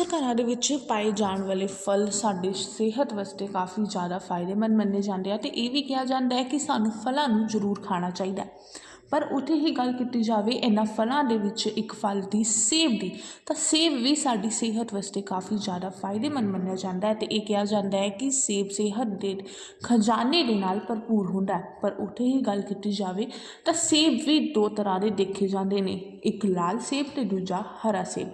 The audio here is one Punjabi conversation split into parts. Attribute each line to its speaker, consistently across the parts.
Speaker 1: ਅਕਸਰ ਘਰਾਂ ਦੇ ਵਿੱਚ ਪਾਏ ਜਾਣ ਵਾਲੇ ਫਲ ਸਾਡੇ ਸਿਹਤ ਵਾਸਤੇ ਕਾਫੀ ਜ਼ਿਆਦਾ ਫਾਇਦੇਮੰਦ ਮੰਨੇ ਜਾਂਦੇ ਆ ਤੇ ਇਹ ਵੀ ਕਿਹਾ ਜਾਂਦਾ ਹੈ ਕਿ ਸਾਨੂੰ ਫਲਾਂ ਨੂੰ ਜ਼ਰੂਰ ਖਾਣਾ ਚਾਹੀਦਾ ਪਰ ਉੱਥੇ ਹੀ ਗੱਲ ਕੀਤੀ ਜਾਵੇ, ਇਹਨਾਂ ਫਲਾਂ ਦੇ ਵਿੱਚ ਇੱਕ ਫਲ ਦੀ ਸੇਬ ਦੀ, ਤਾਂ ਸੇਬ ਵੀ ਸਾਡੀ ਸਿਹਤ ਵਾਸਤੇ ਕਾਫੀ ਜ਼ਿਆਦਾ ਫਾਇਦੇਮੰਦ ਮੰਨਿਆ ਜਾਂਦਾ ਹੈ ਤੇ ਇਹ ਕਿਹਾ ਜਾਂਦਾ ਹੈ ਕਿ ਸੇਬ ਸਿਹਤ ਦੇ ਖਜ਼ਾਨੇ ਦੇ ਨਾਲ ਭਰਪੂਰ ਹੁੰਦਾ ਹੈ। ਪਰ ਉੱਥੇ ਹੀ ਗੱਲ ਕੀਤੀ ਜਾਵੇ, ਤਾਂ ਸੇਬ ਵੀ ਦੋ ਤਰ੍ਹਾਂ ਦੇ ਦੇਖੇ ਜਾਂਦੇ ਨੇ, ਇੱਕ ਲਾਲ ਸੇਬ ਤੇ ਦੂਜਾ ਹਰਾ ਸੇਬ।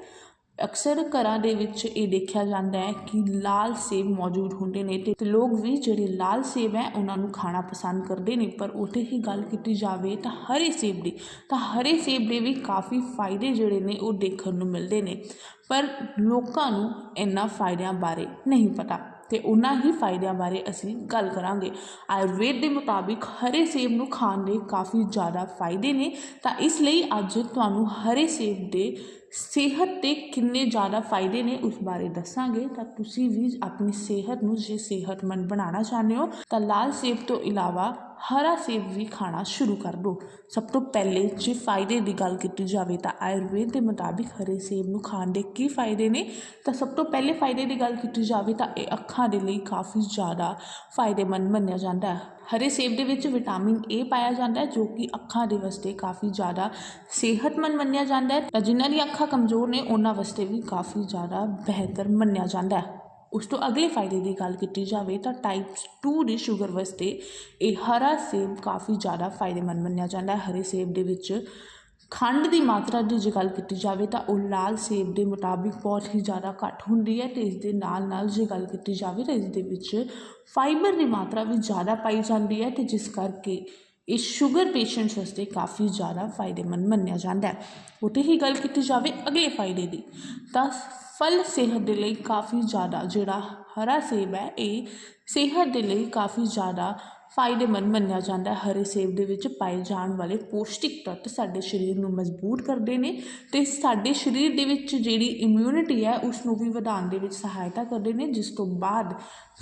Speaker 1: ਅਕਸਰ ਘਰਾਂ ਦੇ ਵਿੱਚ ਇਹ ਦੇਖਿਆ ਜਾਂਦਾ ਹੈ ਕਿ ਲਾਲ ਸੇਬ ਮੌਜੂਦ ਹੁੰਦੇ ਨੇ ਅਤੇ ਲੋਕ ਵੀ ਜਿਹੜੇ ਲਾਲ ਸੇਬ ਹੈ, ਉਹਨਾਂ ਨੂੰ ਖਾਣਾ ਪਸੰਦ ਕਰਦੇ ਨੇ। ਪਰ ਉੱਥੇ ਹੀ ਗੱਲ ਕੀਤੀ ਜਾਵੇ ਤਾਂ ਹਰੇ ਸੇਬ ਦੀ, ਤਾਂ ਹਰੇ ਸੇਬ ਦੇ ਵੀ ਕਾਫੀ ਫਾਇਦੇ ਜਿਹੜੇ ਨੇ ਉਹ ਦੇਖਣ ਨੂੰ ਮਿਲਦੇ ਨੇ। ਪਰ ਲੋਕਾਂ ਨੂੰ ਇਹਨਾਂ ਫਾਇਦਿਆਂ ਬਾਰੇ ਨਹੀਂ ਪਤਾ। ਅਤੇ ਉਹਨਾਂ ਹੀ ਫਾਇਦਿਆਂ ਬਾਰੇ ਅਸੀਂ ਗੱਲ ਕਰਾਂਗੇ। ਆਯੁਰਵੇਦ ਦੇ ਮੁਤਾਬਿਕ ਹਰੇ ਸੇਬ ਨੂੰ ਖਾਣ ਦੇ ਕਾਫੀ ਜ਼ਿਆਦਾ ਫਾਇਦੇ ਨੇ, ਤਾਂ ਇਸ ਲਈ ਅੱਜ ਤੁਹਾਨੂੰ ਹਰੇ ਸੇਬ ਦੇ ਸਿਹਤ ਤੇ ਕਿੰਨੇ ਜ਼ਿਆਦਾ ਫਾਇਦੇ ਨੇ ਉਸ ਬਾਰੇ ਦੱਸਾਂਗੇ। ਤਾਂ ਤੁਸੀਂ ਵੀ ਆਪਣੀ ਸਿਹਤ ਨੂੰ ਜੇ ਸਿਹਤਮੰਦ ਬਣਾਉਣਾ ਚਾਹੁੰਦੇ ਹੋ, ਤਾਂ ਲਾਲ ਸੇਬ ਤੋਂ ਇਲਾਵਾ ਹਰਾ ਸੇਬ ਵੀ ਖਾਣਾ ਸ਼ੁਰੂ ਕਰ ਦਿਓ ਸਭ ਤੋਂ ਪਹਿਲੇ ਜੇ ਫਾਇਦੇ ਦੀ ਗੱਲ ਕੀਤੀ ਜਾਵੇ ਤਾਂ ਆਯੁਰਵੇਦ ਦੇ ਮੁਤਾਬਿਕ ਹਰੇ ਸੇਬ ਨੂੰ ਖਾਣ ਦੇ ਕੀ ਫਾਇਦੇ ਨੇ? ਤਾਂ ਸਭ ਤੋਂ ਪਹਿਲੇ ਫਾਇਦੇ ਦੀ ਗੱਲ ਕੀਤੀ ਜਾਵੇ ਤਾਂ ਇਹ ਅੱਖਾਂ ਦੇ ਲਈ ਕਾਫੀ ਜ਼ਿਆਦਾ ਫਾਇਦੇਮੰਦ ਮੰਨਿਆ ਜਾਂਦਾ ਹੈ। ਹਰੇ ਸੇਬ ਦੇ ਵਿੱਚ ਵਿਟਾਮਿਨ ਏ ਪਾਇਆ ਜਾਂਦਾ ਹੈ, ਜੋ ਕਿ ਅੱਖਾਂ ਦੇ ਵਾਸਤੇ ਕਾਫੀ ਜ਼ਿਆਦਾ ਸਿਹਤਮੰਦ ਮੰਨਿਆ ਜਾਂਦਾ ਹੈ। ਤਾਂ ਜਿਨ੍ਹਾਂ ਦੀਆਂ ਅੱਖਾਂ ਕਮਜ਼ੋਰ ਨੇ, ਉਹਨਾਂ ਵਾਸਤੇ ਵੀ ਕਾਫੀ ਜ਼ਿਆਦਾ ਬਿਹਤਰ ਮੰਨਿਆ ਜਾਂਦਾ ਹੈ। ਉਸ ਤੋਂ ਅਗਲੇ ਫਾਇਦੇ ਦੀ ਗੱਲ ਕੀਤੀ ਜਾਵੇ ਤਾਂ ਟਾਈਪ ਟੂ ਦੀ ਸ਼ੂਗਰ ਵਾਸਤੇ ਇਹ ਹਰਾ ਸੇਬ ਕਾਫੀ ਜ਼ਿਆਦਾ ਫਾਇਦੇਮੰਦ ਮੰਨਿਆ ਜਾਂਦਾ ਹੈ। ਹਰੇ ਸੇਬ ਦੇ ਵਿੱਚ ਖੰਡ ਦੀ ਮਾਤਰਾ ਦੀ ਜੇ ਗੱਲ ਕੀਤੀ ਜਾਵੇ ਤਾਂ ਉਹ ਲਾਲ ਸੇਬ ਦੇ ਮੁਤਾਬਿਕ ਬਹੁਤ ਹੀ ਜ਼ਿਆਦਾ ਘੱਟ ਹੁੰਦੀ ਹੈ ਤੇ ਇਸ ਦੇ ਨਾਲ ਨਾਲ ਜੇ ਗੱਲ ਕੀਤੀ ਜਾਵੇ ਤਾਂ ਇਸ ਦੇ ਵਿੱਚ ਫਾਈਬਰ ਦੀ ਮਾਤਰਾ ਵੀ ਜ਼ਿਆਦਾ ਪਾਈ ਜਾਂਦੀ ਹੈ ਤੇ ਜਿਸ ਕਰਕੇ ਇਹ ਸ਼ੂਗਰ ਪੇਸ਼ੈਂਟਸ ਵਾਸਤੇ ਕਾਫੀ ਜ਼ਿਆਦਾ ਫਾਇਦੇਮੰਦ ਮੰਨਿਆ ਜਾਂਦਾ ਹੈ। ਉੱਥੇ ਹੀ ਗੱਲ ਕੀਤੀ ਜਾਵੇ ਅਗਲੇ ਫਾਇਦੇ ਦੀ ਤਾਂ ਫਲ ਸਿਹਤ ਦੇ ਲਈ ਕਾਫੀ ਜ਼ਿਆਦਾ, ਜਿਹੜਾ ਹਰਾ ਸੇਬ ਹੈ, ਇਹ ਸਿਹਤ ਦੇ ਲਈ ਕਾਫੀ ਜ਼ਿਆਦਾ ਫਾਇਦੇਮੰਦ ਮੰਨਿਆ ਜਾਂਦਾ ਹੈ। ਹਰੇ ਸੇਬ ਦੇ ਵਿੱਚ ਪਾਏ ਜਾਣ ਵਾਲੇ ਪੌਸ਼ਟਿਕ ਤੱਤ ਸਾਡੇ ਸਰੀਰ ਨੂੰ ਮਜ਼ਬੂਤ ਕਰਦੇ ਨੇ ਤੇ ਸਾਡੇ ਸਰੀਰ ਦੇ ਵਿੱਚ ਜਿਹੜੀ ਇਮਿਊਨਿਟੀ ਹੈ, ਉਸ ਨੂੰ ਵੀ ਵਧਾਉਣ ਦੇ ਵਿੱਚ ਸਹਾਇਤਾ ਕਰਦੇ ਨੇ। ਜਿਸ ਤੋਂ ਬਾਅਦ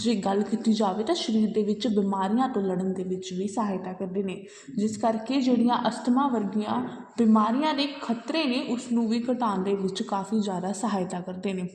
Speaker 1: ਜੇ ਗੱਲ ਕੀਤੀ ਜਾਵੇ ਤਾਂ ਸਰੀਰ ਦੇ ਵਿੱਚ ਬਿਮਾਰੀਆਂ ਤੋਂ ਲੜਨ ਦੇ ਵਿੱਚ ਵੀ ਸਹਾਇਤਾ ਕਰਦੇ ਨੇ। ਜਿਸ ਕਰਕੇ ਜਿਹੜੀਆਂ ਅਸਥਮਾ ਵਰਗੀਆਂ ਬਿਮਾਰੀਆਂ ਦੇ ਖਤਰੇ ਨੇ ਉਸ ਨੂੰ ਵੀ ਘਟਾਉਣ ਦੇ ਵਿੱਚ ਕਾਫੀ ਜ਼ਿਆਦਾ ਸਹਾਇਤਾ ਕਰਦੇ ਨੇ।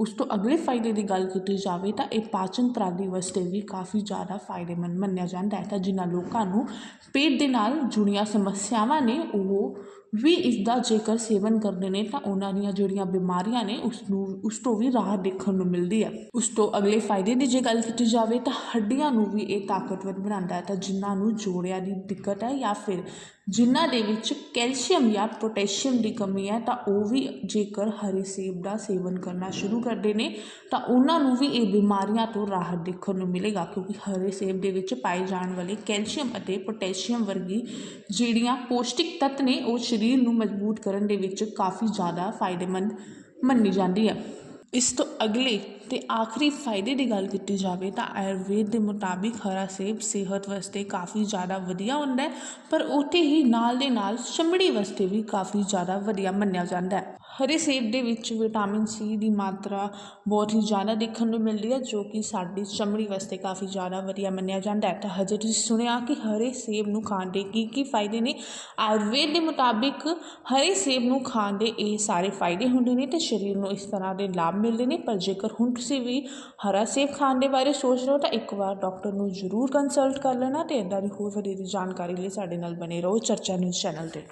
Speaker 1: ਉਸ ਤੋਂ ਅਗਲੇ ਫਾਇਦੇ ਦੀ ਗੱਲ ਕੀਤੀ ਜਾਵੇ ਤਾਂ ਇਹ ਪਾਚਨ ਪ੍ਰਣਾਲੀ ਵਾਸਤੇ ਵੀ ਕਾਫੀ ਜ਼ਿਆਦਾ ਫਾਇਦੇਮੰਦ ਮੰਨਿਆ ਜਾਂਦਾ ਹੈ ਤਾਂ ਜਿਨ੍ਹਾਂ ਲੋਕਾਂ ਨੂੰ ਪੇਟ ਦੇ ਨਾਲ ਜੁੜੀਆਂ ਸਮੱਸਿਆਵਾਂ ਨੇ, ਉਹ ਵੀ ਇਸ ਦਾ ਜੇਕਰ ਸੇਵਨ ਕਰਦੇ ਨੇ ਤਾਂ ਉਹਨਾਂ ਦੀਆਂ ਜਿਹੜੀਆਂ ਬਿਮਾਰੀਆਂ ਨੇ ਉਸ ਨੂੰ ਉਸ ਤੋਂ ਵੀ ਰਾਹਤ ਦੇਖਣ ਨੂੰ ਮਿਲਦੀ ਹੈ ਉਸ ਤੋਂ ਅਗਲੇ ਫਾਇਦੇ ਦੀ ਜੇ ਗੱਲ ਕੀਤੀ ਜਾਵੇ ਤਾਂ ਹੱਡੀਆਂ ਨੂੰ ਵੀ ਇਹ ਤਾਕਤਵਰ ਬਣਾਉਂਦਾ ਹੈ ਤਾਂ ਜਿਨ੍ਹਾਂ ਨੂੰ ਜੋੜਿਆਂ ਦੀ ਦਿੱਕਤ ਹੈ ਜਾਂ ਫਿਰ ਜਿਨ੍ਹਾਂ ਦੇ ਵਿੱਚ ਕੈਲਸ਼ੀਅਮ ਜਾਂ ਪੋਟੈਸ਼ੀਅਮ ਦੀ ਕਮੀ ਹੈ ਤਾਂ ਉਹ ਵੀ ਜੇਕਰ ਹਰੇ ਸੇਬ ਦਾ ਸੇਵਨ ਕਰਨਾ ਸ਼ੁਰੂ ਕਰਦੇ ਨੇ ਤਾਂ ਉਹਨਾਂ ਨੂੰ ਵੀ ਇਹ ਬਿਮਾਰੀਆਂ ਤੋਂ ਰਾਹਤ ਦੇਖਣ ਨੂੰ ਮਿਲੇਗਾ ਕਿਉਂਕਿ ਹਰੇ ਸੇਬ ਦੇ ਵਿੱਚ ਪਾਏ ਜਾਣ ਵਾਲੇ ਕੈਲਸ਼ੀਅਮ ਅਤੇ ਪੋਟੈਸ਼ੀਅਮ ਵਰਗੀ ਜਿਹੜੀਆਂ ਪੌਸ਼ਟਿਕ ਤੱਤ ਨੇ ਉਹ ਸਰੀਰ ਨੂੰ ਮਜ਼ਬੂਤ ਕਰਨ ਦੇ ਵਿੱਚ ਕਾਫੀ ਜ਼ਿਆਦਾ ਫਾਇਦੇਮੰਦ ਮੰਨੀ ਜਾਂਦੀ ਹੈ। ਇਸ ਤੋਂ ਅਗਲੇ ਤੇ ਆਖਰੀ ਫਾਇਦੇ ਦੀ ਗੱਲ ਕੀਤੀ ਜਾਵੇ ਤਾਂ ਆਯੁਰਵੇਦ ਦੇ ਮੁਤਾਬਿਕ ਹਰਾ ਸੇਬ ਸਿਹਤ ਵਾਸਤੇ ਕਾਫੀ ਜ਼ਿਆਦਾ ਵਧੀਆ ਹੁੰਦਾ ਪਰ ਉੱਥੇ ਹੀ ਨਾਲ ਦੇ ਨਾਲ ਚਮੜੀ ਵਾਸਤੇ ਵੀ ਕਾਫੀ ਜ਼ਿਆਦਾ ਵਧੀਆ ਮੰਨਿਆ ਜਾਂਦਾ ਹੈ। ਹਰੇ ਸੇਬ ਦੇ ਵਿੱਚ ਵਿਟਾਮਿਨ ਸੀ ਦੀ ਮਾਤਰਾ ਬਹੁਤ ਹੀ ਜ਼ਿਆਦਾ ਦੇਖਣ ਨੂੰ ਮਿਲਦੀ ਹੈ, ਜੋ ਕਿ ਸਾਡੀ ਚਮੜੀ ਵਾਸਤੇ ਕਾਫੀ ਜ਼ਿਆਦਾ ਵਧੀਆ ਮੰਨਿਆ ਜਾਂਦਾ ਹੈ। ਤਾਂ ਹਜੇ ਤੁਸੀਂ ਸੁਣਿਆ ਕਿ ਹਰੇ ਸੇਬ ਨੂੰ ਖਾਣ ਦੇ ਕੀ ਕੀ ਫਾਇਦੇ ਨੇ? ਆਯੁਰਵੇਦ ਦੇ ਮੁਤਾਬਿਕ ਹਰੇ ਸੇਬ ਨੂੰ ਖਾਣ ਦੇ ਇਹ ਸਾਰੇ ਫਾਇਦੇ ਹੁੰਦੇ ਨੇ ਤੇ ਸਰੀਰ ਨੂੰ ਇਸ ਤਰ੍ਹਾਂ ਦੇ ਲਾਭ ਮਿਲਦੇ ਨੇ, ਪਰ ਜੇਕਰ ਹੁਣ ਤੁਸੀਂ ਵੀ ਹਰਾ ਸੇਬ ਖਾਣ ਦੇ ਬਾਰੇ ਸੋਚ ਰਹੇ ਹੋ ਤਾਂ ਇੱਕ ਵਾਰ ਡਾਕਟਰ ਨੂੰ ਜ਼ਰੂਰ ਕੰਸਲਟ ਕਰ ਲੈਣਾ ਅਤੇ ਇੱਦਾਂ ਦੀ ਹੋਰ ਵਧੇਰੇ ਜਾਣਕਾਰੀ ਲਈ ਸਾਡੇ ਨਾਲ ਬਣੇ ਰਹੋ ਚਰਚਾ ਨਿਊਜ਼ ਚੈਨਲ ਤੇ।